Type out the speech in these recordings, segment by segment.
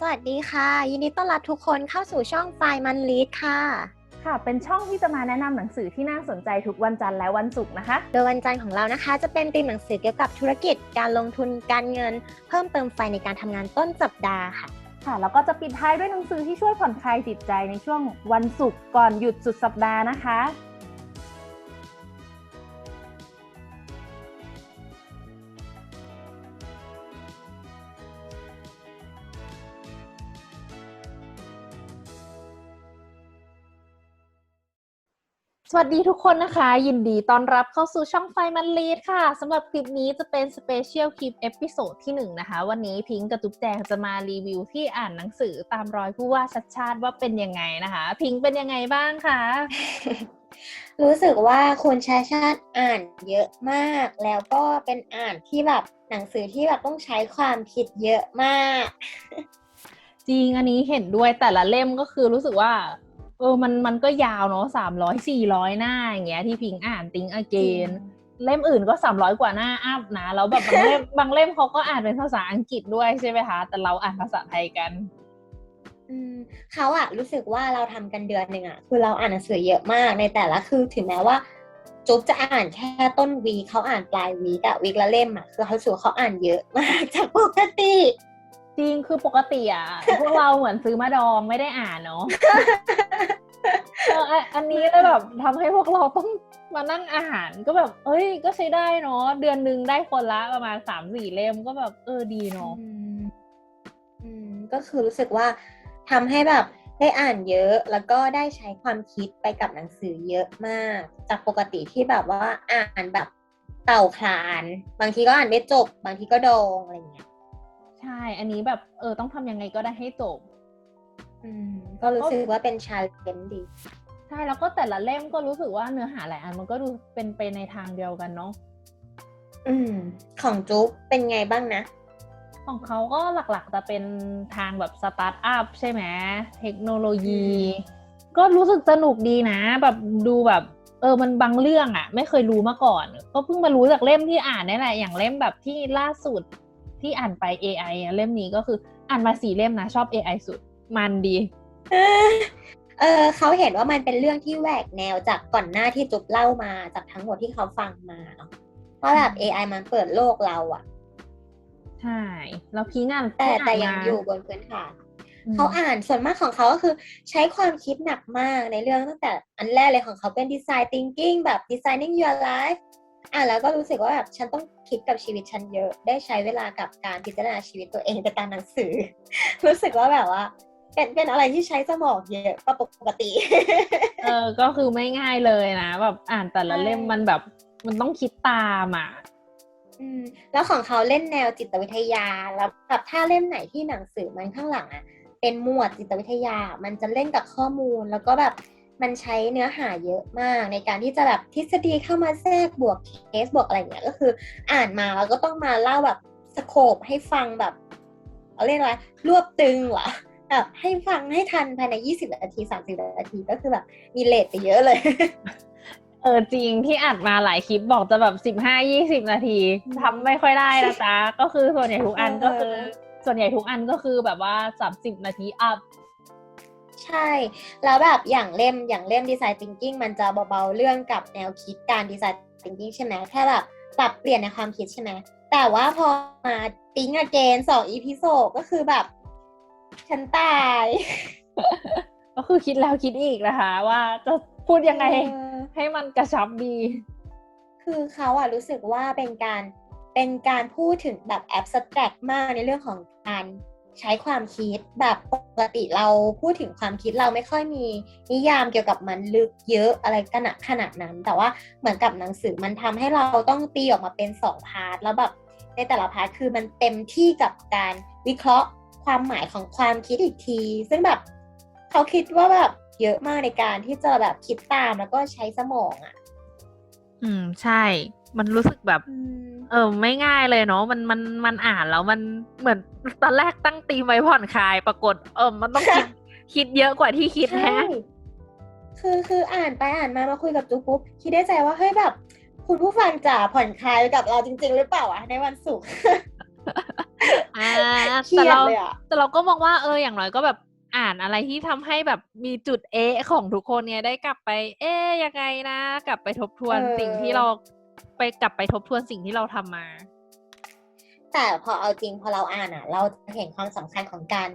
สวัสดีค่ะ ยินดีต้อนรับทุกคนเข้าสู่ช่องไฟมันลีดค่ะ ค่ะ เป็นช่องที่จะมาแนะนำหนังสือที่น่าสนใจทุกวันจันทร์และวันศุกร์นะคะ โดยวันจันทร์ของเรานะคะ จะเป็นธีมหนังสือเกี่ยวกับธุรกิจ การลงทุนการเงิน เพิ่มเติมไฟในการทำงานต้นสัปดาห์ค่ะ ค่ะแล้วก็จะปิดท้ายด้วยหนังสือที่ช่วยผ่อนคลายจิตใจในช่วงวันศุกร์ก่อนหยุดสุดสัปดาห์นะคะ สวัสดีทุกคนนะคะ ยินดีต้อนรับเข้าสู่ช่องไฟมันลีดค่ะสำหรับคลิปนี้จะเป็นสเปเชียลคลิปเอพิโซดที่หนึ่งนะคะ วันนี้พิงค์กับจุ๊บแจงจะมารีวิวที่อ่านหนังสือตามรอยผู้ว่าชัดชาติว่าเป็นยังไงนะคะ พิงค์เป็นยังไงบ้างคะรู้สึกว่าคุณชาชาติอ่านเยอะมาก แล้วก็เป็นอ่านที่แบบหนังสือที่แบบต้องใช้ความคิดเยอะมาก จริงอันนี้เห็นด้วยแต่ละเล่มก็คือรู้สึกว่า เออมันมันก็ยาวเนาะสามร้อยสี่ร้อยหน้าอย่างเงี้ยที่พิงค์อ่านติงอเกนเล่มอื่นก็สามร้อยกว่าหน้าอัพนะแล้วแบบบางเล่มบางเล่มเขาก็อ่านเป็นภาษาอังกฤษด้วยใช่ไหมคะ แต่เราอ่านภาษาไทยกันอืมเขาอะรู้สึกว่าเราทำกันเดือนหนึ่งอะคือเราอ่านหนังสือเยอะมากในแต่ละคือถึงแม้ว่าจุ๊บจะอ่านแค่ต้นวีคเขาอ่านปลายวีคอะวีคละเล่มอะคือเขาสูเขาอ่านเยอะมากจากปกติ จริงคือปกติอะพวกเราเหมือนซื้อมาดองไม่ได้อ่านเนาะเอออันอันนี้เลยแบบทำให้พวกเราต้องมานั่งอ่านก็แบบ เอ้ย ก็ใช้ได้เนาะเดือนหนึ่งได้คนละประมาณสามสี่เล่มก็แบบ เออดีเนาะอืมอืมก็คือรู้สึกว่าทำให้แบบได้อ่านเยอะแล้วก็ได้ใช้ความคิดไปกับหนังสือเยอะมาก จากปกติที่แบบว่าอ่านแบบเต่าคลาน บางทีก็อ่านไม่จบ บางทีก็ดองอะไรอย่างเงี้ยใช่ อันนี้แบบเออต้องทำยังไงก็ได้ให้จบ อืมก็รู้สึกว่าเป็นชาเลนจ์ดี ใช่แล้วก็แต่ละเล่มก็รู้สึกว่าเนื้อหาหลายอันมันก็ดูเป็นไปในทางเดียวกันเนาะอืม ของจุ๊บเป็นไงบ้างนะ ของเขาก็หลักๆจะเป็นทางแบบสตาร์ทอัพใช่ไหมเทคโนโลยี ก็รู้สึกสนุกดีนะ แบบดูแบบ เออมันบางเรื่องอะ่ะ ไม่เคยรู้มาก่อน ก็เพิ่งมารู้จากเล่มที่อ่านนี่แหละอย่างเล่มแบบที่ล่าสุด ที่อ่านไป AI อะเล่มนี้ก็คืออ่านมาสี่เล่มนะ ชอบ AI สุด มันดีเออเออเขาเห็นว่ามันเป็นเรื่องที่แหวกแนวจากก่อนหน้าที่จุ๊บเล่ามาจากทั้งหมดที่เขาฟังมาเนาะว่าแบบ AI มันเปิดโลกเราอะใช่แล้วพีงานแต่ที่แต่นยังมาอยู่บนพื้นฐานอืมเขาอ่านส่วนมากของเขาก็คือใช้ความคิดหนักมากในเรื่องตั้งแต่อันแรกเลยของเขาเป็น design thinking แบบ designing your life อ่านแล้วก็รู้สึกว่าแบบฉันต้องคิดกับชีวิตฉันเยอะ ได้ใช้เวลากับการพิจารณาชีวิตตัวเองในการหนังสือ รู้สึกว่าแบบว่าเป็นเป็นอะไรที่ใช้สมองเยอะกว่าปกติ เออ ก็คือไม่ง่ายเลยนะ แบบอ่านแต่ละใช่เล่มมันแบบมันต้องคิดตามอะอืมแล้วของเขาเล่นแนวจิตวิทยาแล้วแบบถ้าเล่มไหนที่หนังสือมันข้างหลังอะเป็นหมวดจิตวิทยา มันจะเล่นกับข้อมูลแล้วก็แบบ มันใช้เนื้อหาเยอะมากในการที่จะแบบทฤษฎีเข้ามาแทรกบวกเคสบวกอะไรอย่างเงี้ยก็คืออ่านมาแล้วก็ต้องมาเล่าแบบสโคปให้ฟังแบบเอาเรียกอะไรรวบตึงเหรอแบบให้ฟังให้ทันภายใน 20 นาที 30 นาทีก็คือแบบมีเลทไปเยอะเลย เออจริงที่อัดมาหลายคลิปบอกจะแบบสิบห้ายี่สิบนาทีทำไม่ค่อยได้นะจ๊ะก็คือส่วนใหญ่ทุกอันก็คือเออส่วนใหญ่ทุกอันก็คือแบบว่าสามสิบนาทีอัพ ใช่ แล้วแบบอย่างเล่มอย่างเล่ม Design Thinking มันจะเบาๆเรื่องกับแนวคิดการ Design Thinking ใช่ไหมแค่แบบปรับเปลี่ยนในความคิดใช่ไหมแต่ว่าพอมาติ้งอเกนสองอีพิโซดก็คือแบบ ฉันตาย ก็คือคิดแล้วคิดอีกนะคะ ว่าจะพูดยังไงเออให้มันกระชับดี คือเขาอะรู้สึกว่าเป็นการเป็นการพูดถึงแบบแอบสแตรกมากในเรื่องของการ ใช้ความคิดแบบปกติเราพูดถึงความคิดเราไม่ค่อยมีนิยามเกี่ยวกับมันลึกเยอะอะไรขนาดขนาดนั้น แต่ว่าเหมือนกับหนังสือมันทำให้เราต้องตีออกมาเป็นสองพาร์ทแล้วแบบในแต่ละพาร์ทคือมันเต็มที่กับการวิเคราะห์ความหมายของความคิดอีกที ซึ่งแบบเขาคิดว่าแบบเยอะมากในการที่จะแบบคิดตามแล้วก็ใช้สมองอะ อืมใช่ มันรู้สึกแบบ เออ ไม่ง่ายเลยเนาะมันมันมันอ่านแล้วมันเหมือนตอนแรกตั้งตีมไว้ผ่อนคลายปรากฏ เออ มันต้องคิดคิดเยอะกว่าที่คิดใช่แฮะคือคืออ่านไปอ่านมามาคุยกับจุ๊บปุ๊บคิดได้ใจว่าเฮ้ยแบบ คุณผู้ฟังจ๋าผ่อนคลายไปกับเราจริง ๆ หรือเปล่าอะในวันศุกร์อ่าเครีแต่ยดเราเลยอะแต่เราก็มองว่าเอออย่างน้อยก็แบบอ่านอะไรที่ทำให้แบบมีจุดเอะของทุกคนเนี่ยได้กลับไป เอ๊ยยังไงนะ กลับไปทบทวนเออสิ่งที่เรา ไปกลับไปทบทวนสิ่งที่เราทำมา แต่พอเอาจริงพอเราอ่านอะ เราจะเห็นความสำคัญของการ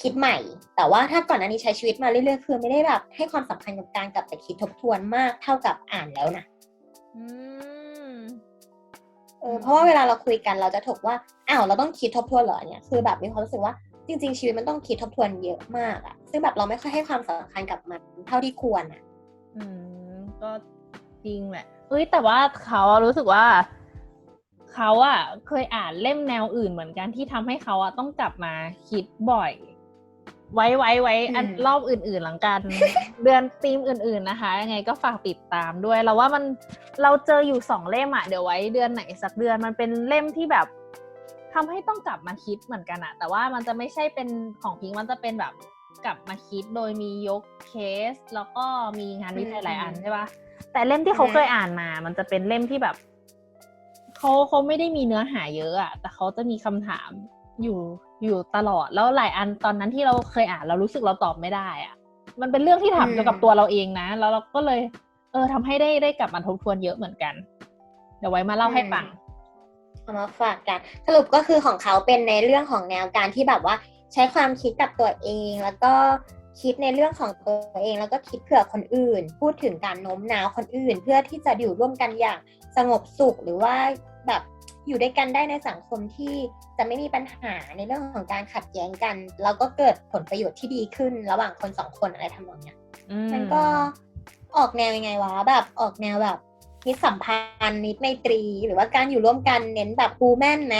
คิดใหม่ แต่ว่าถ้าก่อนหน้านี้ใช้ชีวิตมาเรื่อยๆคือไม่ได้แบบให้ความสำคัญกับการกลับไปคิดทบทวนมากเท่ากับอ่านแล้วนะอืมเออเพราะว่าเวลาเราคุยกันเราจะถกว่าอ้าวเราต้องคิดทบทวนเหรอเนี่ยคือแบบมีความรู้สึกว่าจริง ๆ ชีวิตมันต้องคิดทบทวนเยอะมากอะซึ่งแบบเราไม่ค่อยให้ความสำคัญกับมันเท่าที่ควรอะอืมก็จริงแหละ เอ้ยแต่ว่าเขาอะรู้สึกว่าเขาอะเคยอ่านเล่มแนวอื่นเหมือนกันที่ทำให้เขาอะต้องกลับมาคิดบ่อย ไว้ไว้ไว้อันรอบอื่นๆหลังกัน เดือนธีมอื่น ๆนะคะ ยังไงก็ฝากติดตามด้วยเราว่ามันเราเจออยู่สองเล่มอะเดี๋ยวไว้เดือนไหนสักเดือนมันเป็นเล่มที่แบบทำให้ต้องกลับมาคิดเหมือนกันอะแต่ว่ามันจะไม่ใช่เป็นของพิงค์มันจะเป็นแบบ กลับมาคิดโดยมียกเคส แล้วก็มีงานวิจัยหลายอันใช่ปะแต่เล่มที่เขาเคยอ่านมา มันจะเป็นเล่มที่แบบเขาเขาไม่ได้มีเนื้อหาเยอะอะแต่เขาจะมีคำถามอยู่อยู่ตลอดแล้วหลายอันตอนนั้นที่เราเคยอ่านเรารู้สึกเราตอบไม่ได้อะมันเป็นเรื่องที่ถามเกี่ยวกับตัวเราเองนะ แล้วเราก็เลย เออทำให้ได้ได้กลับมาทบทวนเยอะเหมือนกัน เดี๋ยวไว้มาเล่าให้ฟังเอามาฝากกัน สรุปก็คือของเขาเป็นในเรื่องของแนวการที่แบบว่า ใช้ความคิดกับตัวเอง แล้วก็คิดในเรื่องของตัวเอง แล้วก็คิดเผื่อคนอื่น พูดถึงการโน้มน้าวคนอื่น เพื่อที่จะอยู่ร่วมกันอย่างสงบสุขหรือว่าแบบอยู่ด้วยกันได้ในสังคมที่จะไม่มีปัญหาในเรื่องของการขัดแย้งกันแล้วก็เกิดผลประโยชน์ที่ดีขึ้น ระหว่างคนสองคนอะไรทำนองเนี้ยมันก็ออกแนวยังไงวะแบบออกแนวแบบมิตรสัมพันธ์นิตไมตรี หรือว่าการอยู่ร่วมกันเน้นแบบปูแม่นไหม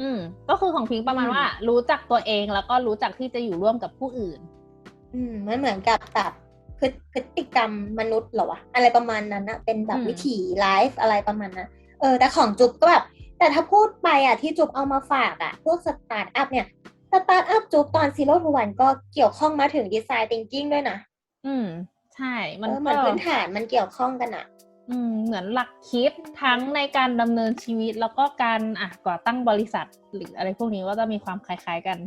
อืมก็คือของพิงค์ประมาณอืมว่า รู้จักตัวเองแล้วก็รู้จักที่จะอยู่ร่วมกับผู้อื่น อืมมันเหมือนกับแบบพฤพฤติกรรมมนุษย์เหรอวะอะไรประมาณนั้นนะเป็นแบบอืมวิถีไลฟ์อะไรประมาณนั้นเออแต่ของจุ๊บก็แบบแต่ถ้าพูดไปอะที่จุ๊บเอามาฝากอะพวกสตาร์ทอัพเนี่ยสตาร์ทอัพจุ๊บตอนซีโร่ทูวันก็เกี่ยวข้องมาถึงดีไซน์ thinking ด้วยนะ อืม ใช่ มันเออเหก็มือนพื้นฐานมันเกี่ยวข้องกันอะ อืมเหมือนหลักคิดทั้งในการดำเนินชีวิตแล้วก็การอะก่อตั้งบริษัทหรืออะไรพวกนี้ก็จะมีความคล้ายๆกัน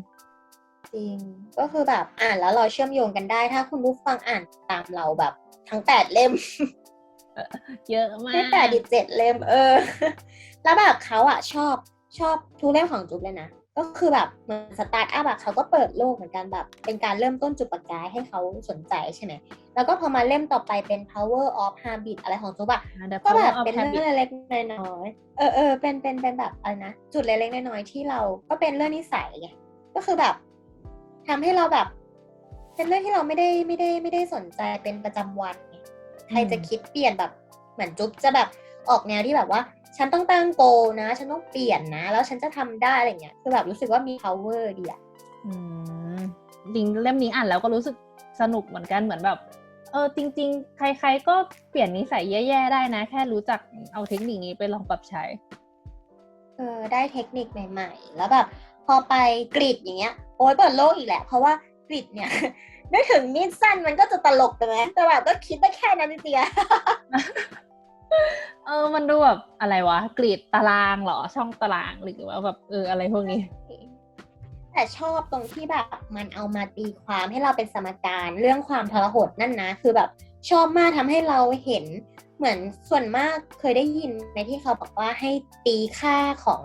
จริง ก็คือแบบอ่านแล้วเราเชื่อมโยงกันได้ ถ้าคุณผู้ฟังอ่านตามเราแบบ ทั้งแปดเล่ม เยอะมากไม่แปดดิเจ็ดเล่มเออ แล้วแบบเขาอะชอบชอบทุกเล่มของจุ๊บเลยนะ ก็คือแบบเหมือนสตาร์ทอัพอะเขาก็เปิดโลกเหมือนกันแบบ เป็นการเริ่มต้นจุดประกายให้เขาสนใจใช่ไหมแล้วก็พอมาเล่มต่อไปเป็น power of habit อะไรของจุ๊บอะ The ก็แบบ Power of เป็นเรื่อง Habit เล็กๆน้อยๆเออเออเป็นเป็นเป็นแบบอะไรนะจุดเล็กๆน้อยๆที่เราก็เป็นเรื่องนิสัยไงก็คือแบบทำให้เราแบบ เป็นเรื่องที่เราไม่ได้ไม่ได้ไม่ได้สนใจเป็นประจำวันไงใครจะคิดเปลี่ยนแบบเหมือนจุ๊บจะแบบออกแนวที่แบบว่า ฉันต้องตั้งโกนะ ฉันต้องเปลี่ยนนะ แล้วฉันจะทำได้อะไรเงี้ยคือแบบรู้สึกว่ามี power ดีอะอืมจริงเล่มนี้อ่านแล้วก็รู้สึกสนุกเหมือนกันเหมือนแบบเออจริง ๆ ใคร ๆ ก็เปลี่ยนนิสัยแย่ๆได้นะ แค่รู้จักเอาเทคนิคนี้ไปลองปรับใช้เออได้เทคนิคใหม่ ๆ แล้วแบบพอไปกรีดอย่างเงี้ยโอ้ยเปิดโลกอีกแหละ เพราะว่ากรีดเนี่ยนึกถึงมีดสั้นมันก็จะตลกไปไหมแต่แบบก็คิดได้แค่นั้นจริงๆอะ เออ มันดูแบบอะไรวะกรีดตารางเหรอ ช่องตารางหรือว่าแบบเอออะไรพวกนี้ แต่ชอบตรงที่แบบมันเอามาตีความให้เราเป็นสมการเรื่องความทรหดนั่นนะ คือแบบชอบมากทำให้เราเห็นเหมือนส่วนมากเคยได้ยินในที่เขาบอกว่าให้ตีค่าของ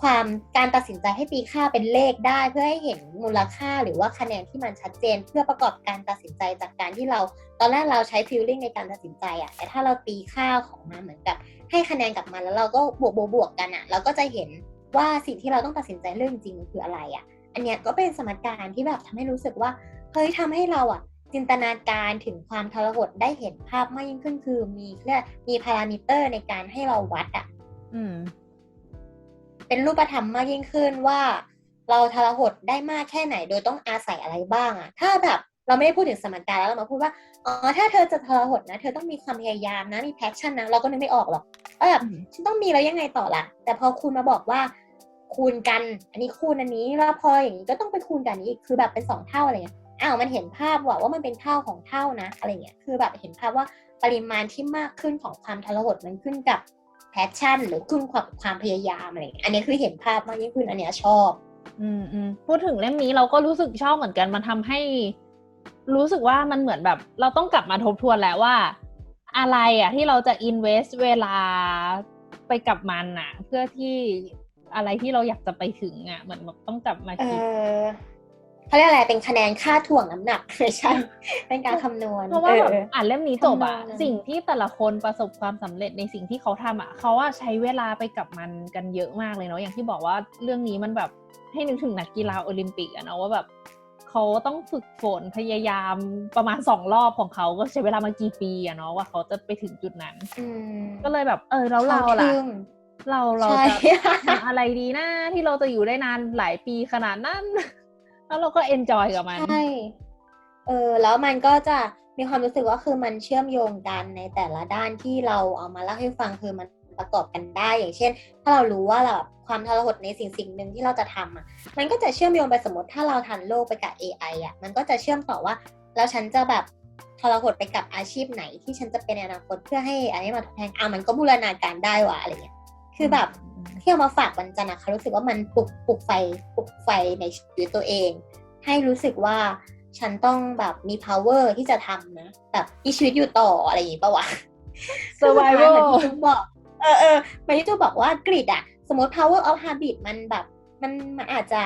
ความการตัดสินใจให้ตีค่าเป็นเลขได้เพื่อให้เห็นมูลค่าหรือว่าคะแนนที่มันชัดเจน เพื่อประกอบการตัดสินใจจากการที่เรา ตอนแรกเราใช้ feeling ในการตัดสินใจอะแต่ถ้าเราตีค่าของมันเหมือนกับให้คะแนนกับมันแล้วเราก็บวกบวกบวกกันอะเราก็จะเห็นว่าสิ่งที่เราต้องตัดสินใจเรื่องจริงคืออะไรอะอันเนี้ยก็เป็นสมการที่แบบทำให้รู้สึกว่าเฮ้ยทำให้เราอะจินตนาการถึงความทรหดได้เห็นภาพมากยิ่งขึ้นคือมีเรียกมีพารามิเตอร์ในการให้เราวัดอะอืม เป็นรูปธรรมมากยิ่งขึ้นว่า เราทรหดได้มากแค่ไหน โดยต้องอาศัยอะไรบ้างอะถ้าแบบเราไม่ได้พูดถึงสมการแล้วเรามาพูดว่าอ๋อถ้าเธอจะทรหดนะ เธอต้องมีความพยายามนะมีแพชชั่นนะเราก็นึกไม่ออกหรอกว่าแบบอืมฉันต้องมีแล้วยังไงต่อล่ะ แต่พอคุณมาบอกว่าคูณกัน อันนี้คูณอันนี้แล้วพออย่างนี้ก็ต้องไปคูณกันอันนี้อีกคือแบบเป็นสองเท่าอะไรเงี้ยอ้าวมันเห็นภาพว่าว่ามันเป็นเท่าของเท่านะ อะไรเงี้ยคือแบบเห็นภาพว่าปริมาณที่มากขึ้นของความทรหดมันขึ้นกับ passion หรือขึ้นความความพยายามอะไรอย่างเงี้ยอันนี้คือเห็นภาพมากยิ่งขึ้นอันเนี้ยชอบ อืมอืมพูดถึงเล่มนี้เราก็รู้สึกชอบเหมือนกันมันทำให้ รู้สึกว่ามันเหมือนแบบ เราต้องกลับมาทบทวนแล้วว่า อะไรอะที่เราจะ invest เวลาไปกับมันอะเพื่อที่อะไรที่เราอยากจะไปถึงอะเหมือนแบบต้องกลับมาเอคิดอ เขาเรียกอะไรเป็นคะแนนค่าถ่วงน้ำหนักไม่ใช่เป็นการคำนวณเพราะว่าแบบอออ่านเล่มนี้จบอะคำนวณสิ่งที่แต่ละคนประสบความสำเร็จในสิ่งที่เขาทำอะเขาว่าใช้เวลาไปกับมันกันเยอะมากเลยเนาะอย่างที่บอกว่าเรื่องนี้มันแบบให้นึกถึงนักกีฬาโอลิมปิกอะเนาะว่าแบบเขาต้องฝึกฝนพยายามประมาณสองรอบของเขาก็ใช้เวลามากี่ปีอะเนาะว่าเขาจะไปถึงจุดนั้นอืมก็เลยแบบเออแล้วเราล่ะทึ่งเราเราใช่จะทำอะไรดีนะที่เราจะอยู่ได้นานหลายปีขนาดนั้น แล้วเราก็เอนจอยกับมัน ใช่ เออ แล้วมันก็จะมีความรู้สึกว่าคือมันเชื่อมโยงกันในแต่ละด้านที่เราเอามาเล่าให้ฟังคือมันประกอบกันได้ อย่างเช่น ถ้าเรารู้ว่าเราความทรหดในสิ่งสิ่งหนึ่งที่เราจะทำอะ มันก็จะเชื่อมโยงไปสมมติถ้าเราทันโลกไปกับ AI อะ มันก็จะเชื่อมต่อว่า แล้วฉันจะแบบทรหดไปกับอาชีพไหนที่ฉันจะเป็นในอนาคตเพื่อให้อันนี้มาทดแทนอะมันก็บูรณาการได้ว่ะอะไรเงี้ย คือแบบที่เอามาฝากวันจันทร์อะค่ะรู้สึกว่ามันปลุกปลุกไฟปลุกไฟในชีวิตตัวเอง ให้รู้สึกว่าฉันต้องแบบมี power ที่จะทำนะแบบมีชีวิตอยู่ต่ออะไรอย่างงี้ปะวะ survival เหมือนที่จุ๊บบอกเออเออเหมือนที่จุ๊บบอกว่ากริดอะสมมติ power of habit มันแบบมันมันอาจจะ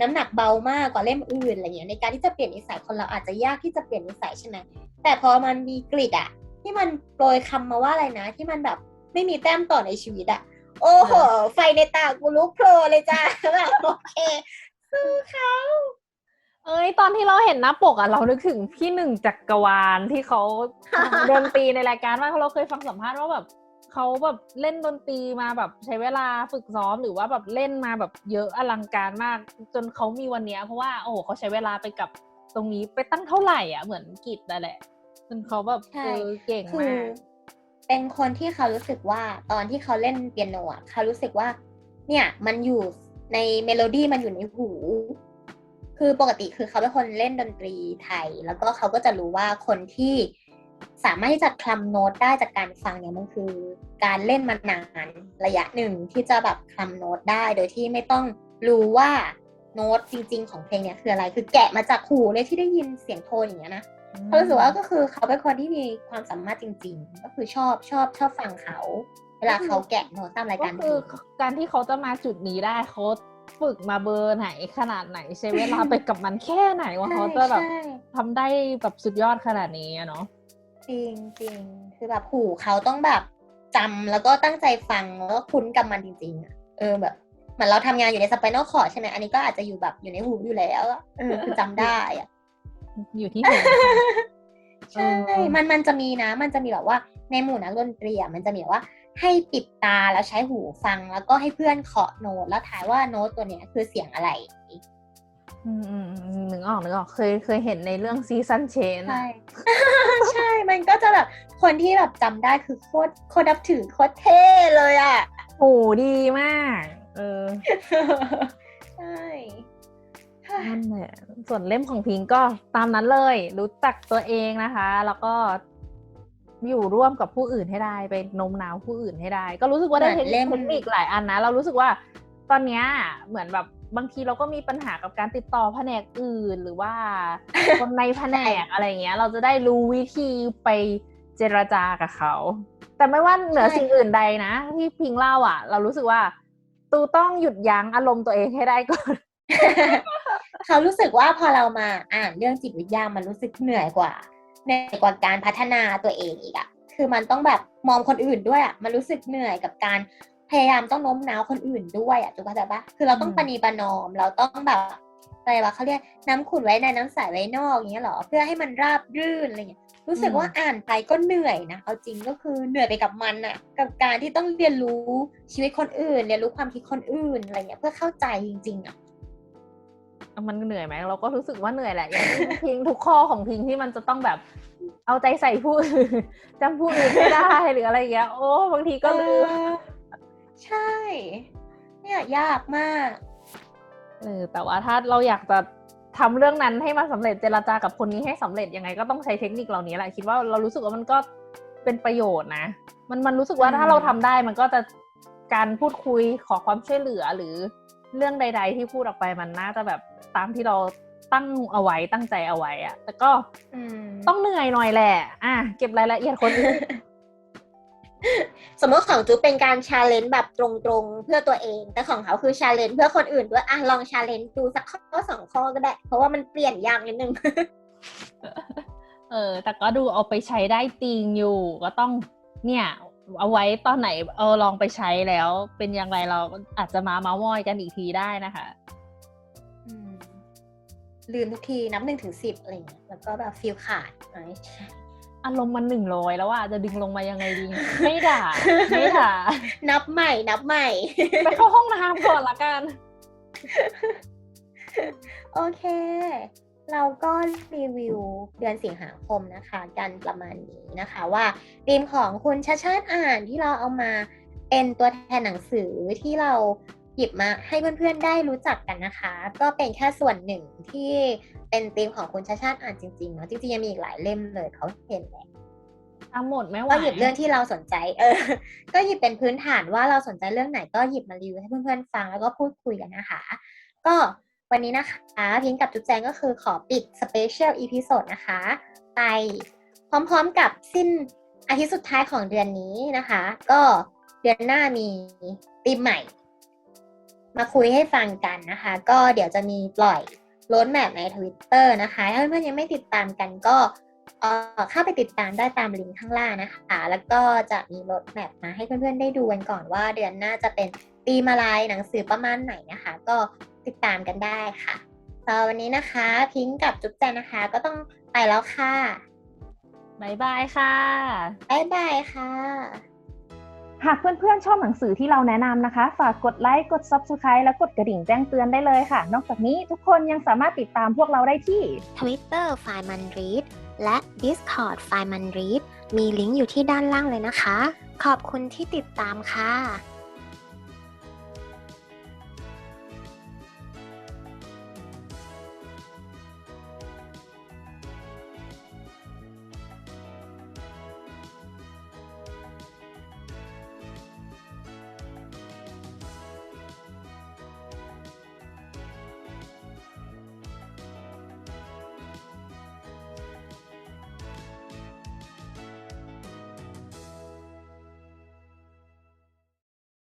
น้ำหนักเบามากกว่าเล่มอื่นอะไรอย่างเงี้ยในการที่จะเปลี่ยนนิสัยคนเราอาจจะยากที่จะเปลี่ยนนิสัยใช่ไหมแต่พอมันมีกริดอะที่มันโปรยคำมาว่าอะไรนะ ที่มันแบบไม่มีแต้มต่อในชีวิตอะ โอ้โห ไฟในตากูลุกโผล่เลยจ้าแบบโอเคสู้เขาเอ้ยตอนที่เราเห็นหน้าปกอะเรานึกถึงพี่หนึ่งจักรวาลที่เขาดนตรีในรายการมากเพราะเราเคยฟังสัมภาษณ์ว่าแบบเขาแบบเล่นดนตรีมาแบบใช้เวลาฝึกซ้อมหรือว่าแบบเล่นมาแบบเยอะอลังการมาก จนเขามีวันเนี้ยเพราะว่าโอ้โหเขาใช้เวลาไปกับตรงนี้ไปตั้งเท่าไหร่อะเหมือนกิจนั่นแหละจนเขาแบบใช่เออเก่งคือมาก เป็นคนที่เขารู้สึกว่าตอนที่เขาเล่นเปียโนอะเขารู้สึกว่า เนี่ยมันอยู่ในเมโลดี้มันอยู่ในหู คือปกติคือเขาเป็นคนเล่นดนตรีไทย แล้วก็เขาก็จะรู้ว่าคนที่สามารถที่จะคลำโน้ตได้จากการฟังเนี่ยมันคือ การเล่นมานานระยะหนึ่งที่จะแบบคลำโน้ตได้โดยที่ไม่ต้องรู้ว่าโน้ตจริง ๆ ของเพลงเนี่ยคืออะไร คือแกะมาจากหูเลยที่ได้ยินเสียงโทนอย่างเงี้ยนะ เขารู้สึกว่าก็คือเขาเป็นคนที่มีความสามารถจริง ๆ ก็คือชอบชอบชอบฟังเขา เวลาเขาแกะโน้ตตามรายก็การคือเพลงการที่เขาจะมาจุดนี้ได้เขาฝึกมาเบอร์ไหนขนาดไหนใช้เวลาไปกับมันแค่ไหนว่าเขาจะแบบใช่ทำได้แบบสุดยอดขนาดนี้อะเนาะจริงจริงคือแบบหูเขาต้องแบบจำแล้วก็ตั้งใจฟังแล้วก็คุ้นกับมันจริง ๆอะเออแบบเหมือนเราทำงานอยู่ในสไปนอลคอร์ดใช่ไหมอันนี้ก็อาจจะอยู่แบบอยู่ในหูอยู่แล้วอะเออคือจำได้อะ อยู่ที่หัวใช่เออมันมันจะมีนะ มันจะมีแบบว่าในหมู่นักดนตรีอะมันจะมีแบบว่าให้ปิดตาแล้วใช้หูฟังแล้วก็ให้เพื่อนเคาะโน้ตแล้วทายว่าโน้ตตัวเนี้ยคือเสียงอะไรอืมอืมอืมนึกออกนึกออกเคยเคยเห็นในเรื่องซีซันเชนใช่ ใช่ มันก็จะแบบคนที่แบบจำได้คือโคตรโคตรนับถือโคตรเท่เลยอะ โอ้ดีมาก เออใช่ นั่นแหละส่วนเล่มของพิงก็ตามนั้นเลย รู้จักตัวเองนะคะ แล้วก็อยู่ร่วมกับผู้อื่นให้ได้ไปโน้มน้าวผู้อื่นให้ได้ ก็รู้สึกว่าได้เทคนิคเทคนิคหลายอันนะ เรารู้สึกว่าตอนเนี้ยเหมือนแบบบางทีเราก็มีปัญหากับการติดต่อแผนกอื่นหรือว่าคนในแผนกอะไรเงี้ย เราจะได้รู้วิธีไปเจรจากับเขา แต่ไม่ว่าเหนือสิ่งอื่นใดนะ ที่พิงเล่าอะ เรารู้สึกว่า ตูต้องหยุดยั้งอารมณ์ตัวเองให้ได้ก่อน เขารู้สึกว่าพอเรามาอ่านเรื่องจิตวิทยามันรู้สึกเหนื่อยกว่าเหนื่อยกว่าการพัฒนาตัวเองอีกอะคือมันต้องแบบมองคนอื่นด้วยอะมันรู้สึกเหนื่อยกับการพยายามต้องโน้มน้าวคนอื่นด้วยอะถูกเข้าใจปะคือเราต้องอืมปณีประนอม เราต้องแบบอะไรวะเขาเรียกน้ำขุ่นไว้ในน้ำใสไว้นอกอย่างเงี้ยเหรอเพื่อให้มันราบรื่นอะไรเงี้ยรู้สึกว่าอ่านไปก็เหนื่อยนะเอาจริงก็คือเหนื่อยไปกับมันอะกับการที่ต้องเรียนรู้ชีวิตคนอื่น เรียนรู้ความคิดคนอื่นอะไรเงี้ยเพื่อเข้าใจจริงๆอะ มันเหนื่อยไหมเราก็รู้สึกว่าเหนื่อยแหละอย่างที่พิงทุกข้อของพิงที่มันจะต้องแบบ เอาใจใส่ผู้อื่นจำผู้อื่นไม่ได้หรืออะไรอย่างเงี้ย โอ้บางทีก็ลืมเออใช่ เนี่ยยากมากเออแต่ว่าถ้าเราอยากจะทำเรื่องนั้นให้มันสำเร็จเจรจากับคนนี้ให้สำเร็จยังไงก็ต้องใช้เทคนิคเหล่านี้แหละคิดว่าเรารู้สึกว่ามันก็เป็นประโยชน์นะ มันมันรู้สึกว่าอืมถ้าเราทำได้มันก็จะการพูดคุยขอความช่วยเหลือหรือ เรื่องใด ๆ ที่พูดออกไปมันน่าจะแบบตามที่เราตั้งเอาไว้ตั้งใจเอาไว้อะแต่ก็อืมต้องเหนื่อยหน่อยแหละ อะ เก็บรายละเอียดคนอื่นสมมติของจูเป็นการชาเลนจ์แบบตรงๆเพื่อตัวเอง แต่ของเขาคือชาเลนจ์เพื่อคนอื่นด้วยอะลองชาเลนจ์ดูสักข้อสองข้อก็ได้ เพราะว่ามันเปลี่ยนยากนิดนึง เออ แต่ก็ดูเอาไปใช้ได้จริงอยู่ ก็ต้องเนี่ย เอาไว้ตอนไหนเออลองไปใช้แล้ว เป็นอย่างไรเราก็อาจจะมาเมาส์มอยกันอีกทีได้นะคะอืมลืมทุกทีนับหนึ่งถึงสิบอะไรอย่างเงี้ยแล้วก็แบบฟิลขาดเอ้ยอารมณ์มันหนึ่งร้อยแล้วว่าจะดึงลงมายังไงดี ไม่ด่าไม่ด่านับใหม่นับใหม่ ไปเข้าห้องน้ำก่อนละกัน โอเค เราก็รีวิวเดือนสิงหาคมนะคะ กันประมาณนี้นะคะว่าธีมของคุณชาชาติอ่านที่เราเอามาเป็นตัวแทนหนังสือที่เราหยิบมาให้เพื่อนๆได้รู้จักกันนะคะ ก็เป็นแค่ส่วนหนึ่งที่เป็นธีมของคุณชาชาติอ่านจริงๆเนาะจริงๆยังมีอีกหลายเล่มเลยเขาเห็นแหละทั้งหมดไม่ไหวก็หยิบเรื่องที่เราสนใจ เออ ก็หยิบเป็นพื้นฐานว่าเราสนใจเรื่องไหนก็หยิบมารีวิวให้เพื่อนๆฟังแล้วก็พูดคุยกันนะคะ ก็ วันนี้นะคะพิงกับจุ๊บแจงก็คือขอปิดสเปเชียลอีพิโซดนะคะ ไปพร้อมๆกับสิ้นอาทิตย์สุดท้ายของเดือนนี้นะคะ ก็เดือนหน้ามีธีมใหม่ มาคุยให้ฟังกันนะคะ ก็เดี๋ยวจะมีปล่อยโรดแมปใน Twitter นะคะถ้าเพื่อนๆยังไม่ติดตามกันก็เอ่อเข้าไปติดตามได้ตามลิงก์ข้างล่างนะคะ แล้วก็จะมีโรดแมปมาให้เพื่อนๆได้ดูกันก่อนว่าเดือนหน้าจะเป็นตีมอะไรหนังสือประมาณไหนนะคะ ก็ ติดตามกันได้ค่ะสำหรับวันนี้นะคะ พิงค์กับจุ๊บแจงนะคะ ก็ต้องไปแล้วค่ะบายบายค่ะบ๊ายบายค่ะ หากเพื่อนๆชอบหนังสือที่เราแนะนำนะคะ ฝากกดไลค์ กด Subscribe และกดกระดิ่งแจ้งเตือนได้เลยค่ะ นอกจากนี้ทุกคนยังสามารถติดตามพวกเราได้ที่ Twitter f i n e m a n Read และ Discord f i n e m a n Read มีลิงก์อยู่ที่ด้านล่างเลยนะคะ ขอบคุณที่ติดตามค่ะ